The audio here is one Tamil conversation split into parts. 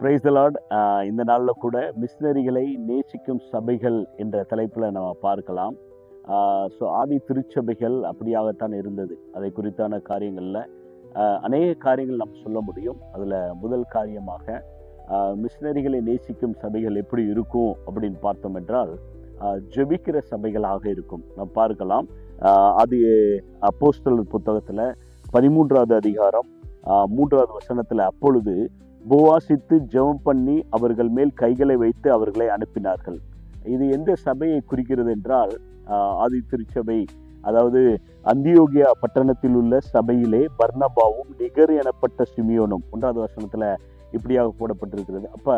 பிரைஸ் லார்ட் இந்த நாளில் கூட மிஷினரிகளை நேசிக்கும் சபைகள் என்ற தலைப்பில் நம்ம பார்க்கலாம். ஸோ ஆதி திருச்சபைகள் அப்படியாகத்தான் இருந்தது. அதை குறித்தான காரியங்களில் அநேக காரியங்கள் நம்ம சொல்ல முடியும். அதில் முதல் காரியமாக மிஷினரிகளை நேசிக்கும் சபைகள் எப்படி இருக்கும் அப்படின்னு பார்த்தோம் என்றால் ஜெபிக்கிற சபைகளாக இருக்கும். நம்ம பார்க்கலாம். அது அப்போஸ்டல் புத்தகத்தில் பதிமூன்றாவது அதிகாரம் மூன்றாவது வசனத்தில் அப்பொழுது உபவாசித்து ஜெபம் பண்ணி அவர்கள் மேல் கைகளை வைத்து அவர்களை அனுப்பினார்கள். இது எந்த சபையை குறிக்கிறது என்றால் ஆதி திருச்சபை அதாவது அந்தியோகியா பட்டணத்தில் உள்ள சபையிலே பர்ணபாவும் நிகர் எனப்பட்ட சிமியோனும் ஒன்றாவது வசனத்தில் இப்படியாக போடப்பட்டிருக்கிறது. அப்போ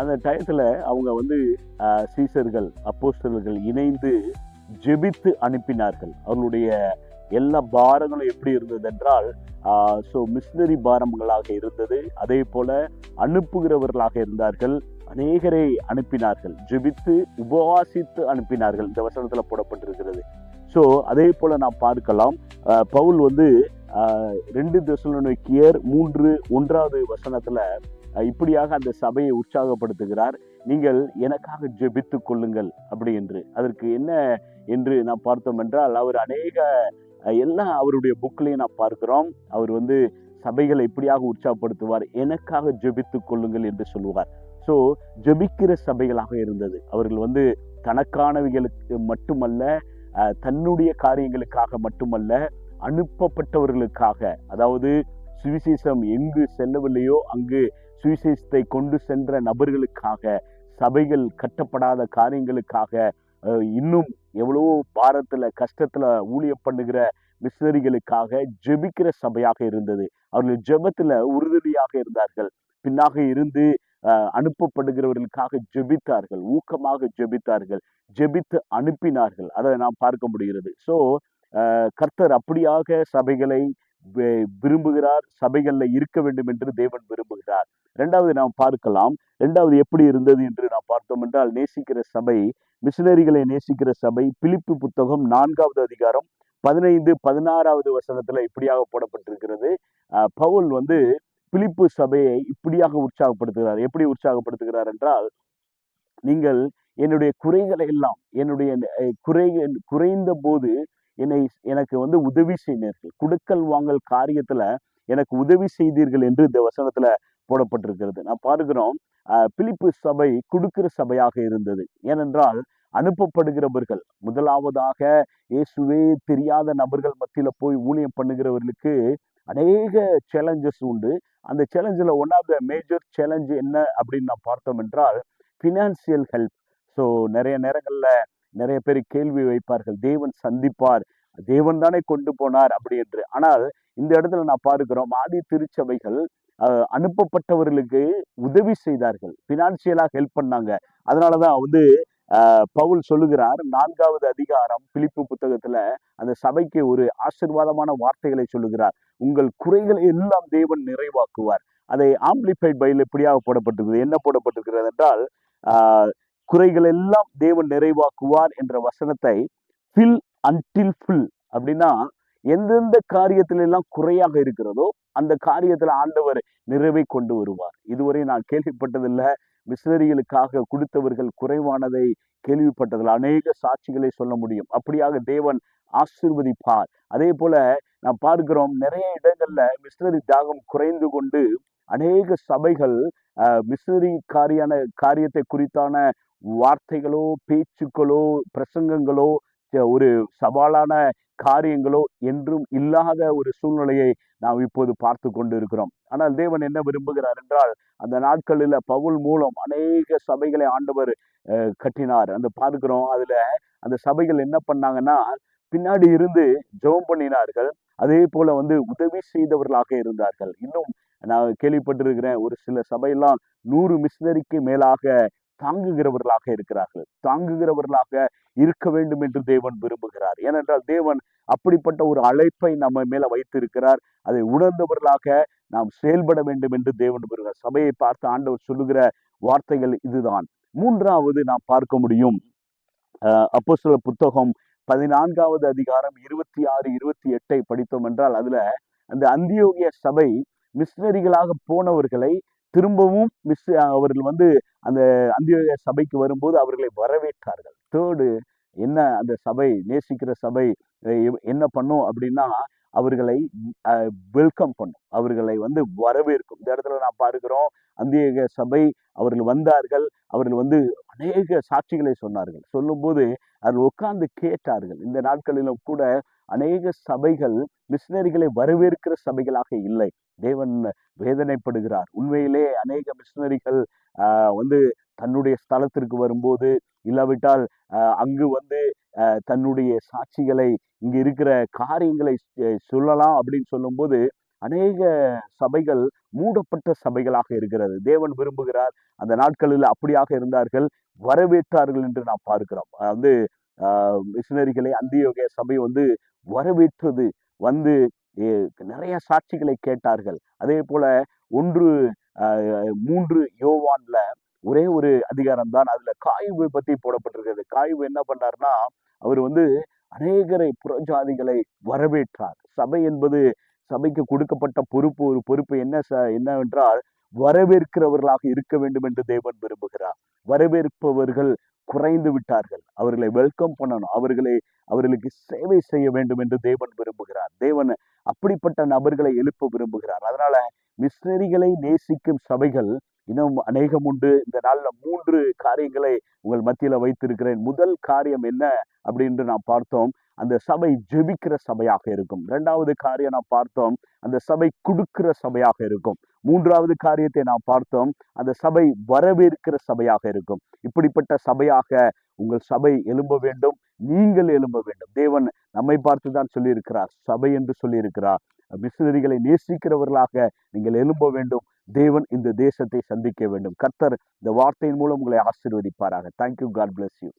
அந்த டயத்தில் அவங்க வந்து சீசர்கள் அப்போஸ்டர்கள் இணைந்து ஜெபித்து அனுப்பினார்கள். அவர்களுடைய எல்லா பாரங்களும் எப்படி இருந்தது என்றால் ஸோ மிஷினரி பாரங்களாக இருந்தது. அதே போல அனுப்புகிறவர்களாக இருந்தார்கள். அநேகரை அனுப்பினார்கள். ஜெபித்து உபவாசித்து அனுப்பினார்கள். இந்த வசனத்தில் போடப்பட்டிருக்கிறது. ஸோ அதே போல நாம் பார்க்கலாம். பவுல் வந்து ஆஹ் ரெண்டு தெசலோனிக்கியர் மூன்று ஒன்றாவது வசனத்துல இப்படியாக அந்த சபையை உற்சாகப்படுத்துகிறார். நீங்கள் எனக்காக ஜெபித்து கொள்ளுங்கள் அப்படி என்று. அதற்கு என்ன என்று நாம் பார்த்தோம் என்றால் அவர் அநேக எல்லாம் அவருடைய புக்லேயும் நான் பார்க்குறோம். அவர் வந்து சபைகளை இப்படியாக உற்சாகப்படுத்துவார் எனக்காக ஜெபித்து கொள்ளுங்கள் என்று சொல்லுவார். ஸோ ஜெபிக்கிற சபைகளாக இருந்தது. அவர்கள் வந்து தனக்கானவைகளுக்கு மட்டுமல்ல தன்னுடைய காரியங்களுக்காக மட்டுமல்ல அனுப்பப்பட்டவர்களுக்காக அதாவது சுவிசேஷம் எங்கு செல்லவில்லையோ அங்கு சுவிசேஷத்தை கொண்டு சென்ற நபர்களுக்காக சபைகள் கட்டப்படாத காரியங்களுக்காக இன்னும் எவ்வளவோ பாரத்தில் கஷ்டத்தில் ஊழியம் பண்ணுகிற மிஷினரிகளுக்காக ஜெபிக்கிற சபையாக இருந்தது. அவர்கள் ஜெபத்தில் உறுதுணையாக இருந்தார்கள். பின்னாக இருந்து அனுப்பப்படுகிறவர்களுக்காக ஜெபித்தார்கள். ஊக்கமாக ஜெபித்தார்கள். ஜெபித்து அனுப்பினார்கள். அதை நாம் பார்க்க முடிகிறது. ஸோ கர்த்தர் அப்படியாக சபைகளை வி- விரும்புகிறார். சபைகளில் இருக்க வேண்டும் என்று தேவன் விரும்புகிறார். ரெண்டாவது நாம் பார்க்கலாம். ரெண்டாவது எப்படி இருந்தது என்று நாம் பார்த்தோம் என்றால் நேசிக்கிற சபை மிஷினரிகளை நேசிக்கிற சபை பிலிப்பு புத்தகம் நான்காவது அதிகாரம் பதினைந்து பதினாறாவது வசனத்துல இப்படியாக போடப்பட்டிருக்கிறது. பவுல் வந்து பிலிப்பு சபையை இப்படியாக உற்சாகப்படுத்துகிறார். எப்படி உற்சாகப்படுத்துகிறார் என்றால் நீங்கள் என்னுடைய குறைகளை எல்லாம் என்னுடைய குறை குறைந்த போது என்னை எனக்கு வந்து உதவி செய்தீர்கள் குடுக்கல் வாங்கல் காரியத்துல எனக்கு உதவி செய்தீர்கள் என்று இந்த வசனத்துல போடப்பட்டிருக்கிறது. நான் பாருகிறோம் பிலிப்பு சபை கொடுக்கிற சபையாக இருந்தது. ஏனென்றால் அனுப்பப்படுகிறவர்கள் முதலாவதாக இயேசுவே தெரியாத நபர்கள் மத்தியில் போய் ஊழியம் பண்ணுகிறவர்களுக்கு அநேக சேலஞ்சஸ் உண்டு. அந்த சேலஞ்சில் one of the major challenge என்ன அப்படின்னு நான் பார்த்தோம் என்றால் ஃபினான்சியல் ஹெல்ப் ஸோ நிறைய நேரங்களில் நிறைய பேர் கேள்வி வைப்பார்கள். தேவன் சந்திப்பார். தேவன் தானே கொண்டு போனார் அப்படி என்று. ஆனால் இந்த இடத்துல நான் பார்க்கிறோம் ஆதி திருச்சபைகள் அனுப்பப்பட்டவர்களுக்கு உதவி செய்தார்கள். பினான்சியலாக ஹெல்ப் பண்ணாங்க. அதனாலதான் வந்து பவுல் சொல்லுகிறார் நான்காவது அதிகாரம் பிலிப்பு புத்தகத்துல அந்த சபைக்கு ஒரு ஆசீர்வாதமான வார்த்தைகளை சொல்லுகிறார். உங்கள் குறைகளை எல்லாம் தேவன் நிறைவாக்குவார். அதை ஆம்பிளிஃபைட் பைல் எப்படியாக போடப்பட்டிருக்கிறது என்ன போடப்பட்டிருக்கிறது என்றால் குறைகள் எல்லாம் தேவன் நிறைவாக்குவார் என்ற வசனத்தை ஃபில் அன்டில் ஃபில் அப்படின்னா எந்தெந்த காரியத்தில எல்லாம் குறையாக இருக்கிறதோ அந்த காரியத்துல ஆண்டவர் நிறைவை கொண்டு வருவார். இதுவரை நான் கேள்விப்பட்டதில்லை. மிஷினரிகளுக்காக கொடுத்தவர்கள் குறைவானதை கேள்விப்பட்டதில் அநேக சாட்சிகளை சொல்ல முடியும். அப்படியாக தேவன் ஆசிர்வதிப்பார். அதே போல நாம் பார்க்கிறோம் நிறைய இடங்கள்ல மிஷினரி தியாகம் குறைந்து கொண்டு அநேக சபைகள் மிஷினரி காரியான காரியத்தை குறித்தான வார்த்தைகளோ பேச்சுக்களோ பிரசங்கங்களோ ஒரு சவாலான காரியங்களோ என்றும் இல்லாத ஒரு சூழ்நிலையை நாம் இப்போது பார்த்து கொண்டு இருக்கிறோம் ஆனால் தேவன் என்ன விரும்புகிறார் என்றால் அந்த நாட்களில் பவுல் மூலம் அநேக சபைகளை ஆண்டவர் கட்டினார். அந்த பார்க்கிறோம் அதுல அந்த சபைகள் என்ன பண்ணாங்கன்னா பின்னாடி இருந்து ஜெபம் பண்ணினார்கள். அதே போல வந்து உதவி செய்தவர்களாக இருந்தார்கள். இன்னும் நான் கேள்விப்பட்டிருக்கிறேன் ஒரு சில சபையெல்லாம் நூறு மிஷினரிக்கு மேலாக தாங்குகிறவர்களாக இருக்கிறார்கள். தாங்குகிறவர்களாக இருக்க வேண்டும் என்று தேவன் விரும்புகிறார். ஏனென்றால் தேவன் அப்படிப்பட்ட ஒரு அழைப்பை நம்ம மேல வைத்திருக்கிறார். அதை உணர்ந்தவர்களாக நாம் செயல்பட வேண்டும் என்று தேவன் விரும்புகிறார். சபையை பார்த்து ஆண்டவர் சொல்லுகிற வார்த்தைகள் இதுதான். மூன்றாவது நாம் பார்க்க முடியும் அப்போ சில புத்தகம் பதினான்காவது அதிகாரம் இருபத்தி ஆறு இருபத்தி எட்டை படித்தோம் என்றால் அதுல அந்த அந்தியோகிய சபை மிஷினரிகளாக போனவர்களை திரும்பவும் மிஸ் அவர்கள் வந்து அந்த அந்தியோக சபைக்கு வரும்போது அவர்களை வரவேற்றார்கள். தேர்டு என்ன அந்த சபை நேசிக்கிற சபை என்ன பண்ணும் அப்படின்னா அவர்களை வெல்கம் பண்ணும். அவர்களை வந்து வரவேற்கும். இந்த இடத்துல நான் பார்க்கிறோம் அந்தியோக சபை அவர்கள் வந்தார்கள். அவர்கள் வந்து அநேக சாட்சிகளை சொன்னார்கள். சொல்லும்போது அவர்கள் உட்கார்ந்து கேட்டார்கள். இந்த நாட்களிலும் கூட அநேக சபைகள் மிஷினரிகளை வரவேற்கிற சபைகளாக இல்லை. தேவன் வேதனைப்படுகிறார். உண்மையிலே அநேக மிஷினரிகள் வந்து தன்னுடைய ஸ்தலத்திற்கு வரும்போது இல்லாவிட்டால் அங்கு வந்து தன்னுடைய சாட்சிகளை இங்கு இருக்கிற காரியங்களை சொல்லலாம் அப்படின்னு சொல்லும்போது அநேக சபைகள் மூடப்பட்ட சபைகளாக இருக்கிறது. தேவன் விரும்புகிறார் அந்த நாட்களில் அப்படியாக இருந்தார்கள் வரவேற்றார்கள் என்று நாம் பார்க்கிறோம். வந்து மிஷினரிகளை அந்தியோக சபை வந்து வரவேற்றது வந்து நிறைய சாட்சிகளை கேட்டார்கள். அதே போல ஒன்று மூன்று யோவான்ல ஒரே ஒரு அதிகாரம் தான் அதுல காய்வு பத்தி போடப்பட்டிருக்கிறது. காய்வு என்ன பண்ணார்னா அவர் வந்து அநேகரை புறஜாதிகளை வரவேற்றார். சபை என்பது சபைக்கு கொடுக்கப்பட்ட பொறுப்பு. ஒரு பொறுப்பு என்ன ச- என்னவென்றால் வரவேற்கிறவர்களாக இருக்க வேண்டும் என்று தேவன் விரும்புகிறார். வரவேற்பவர்கள் குறைந்து விட்டார்கள். அவர்களை வெல்கம் பண்ணணும். அவர்களை அவர்களுக்கு சேவை செய்ய வேண்டும் என்று தேவன் விரும்புகிறார். தேவன் அப்படிப்பட்ட நபர்களை எழுப்ப விரும்புகிறார். அதனால மிஷினரிகளை நேசிக்கும் சபைகள் இன்னும் அநேகம் உண்டு. இந்த நாளில் மூன்று காரியங்களை உங்கள் மத்தியில் வைத்திருக்கிறேன். முதல் காரியம் என்ன அப்படின்னு நாம் பார்த்தோம். அந்த சபை ஜெபிக்கிற சபையாக இருக்கும். இரண்டாவது காரியம் நாம் பார்த்தோம். அந்த சபை கொடுக்கிற சபையாக இருக்கும். மூன்றாவது காரியத்தை நாம் பார்த்தோம். அந்த சபை வரவேற்கிற சபையாக இருக்கும். இப்படிப்பட்ட சபையாக உங்கள் சபை எழும்ப வேண்டும். நீங்கள் எழும்ப வேண்டும். தேவன் நம்மை பார்த்து தான் சொல்லியிருக்கிறார். சபை என்று சொல்லியிருக்கிறார். மிஷினரிகளை நேசிக்கிறவர்களாக நீங்கள் எழும்ப வேண்டும். தேவன் இந்த தேசத்தை சந்திக்க வேண்டும். கர்த்தர் இந்த வார்த்தையின் மூலம் உங்களை ஆசீர்வதிப்பாராக. Thank you God bless you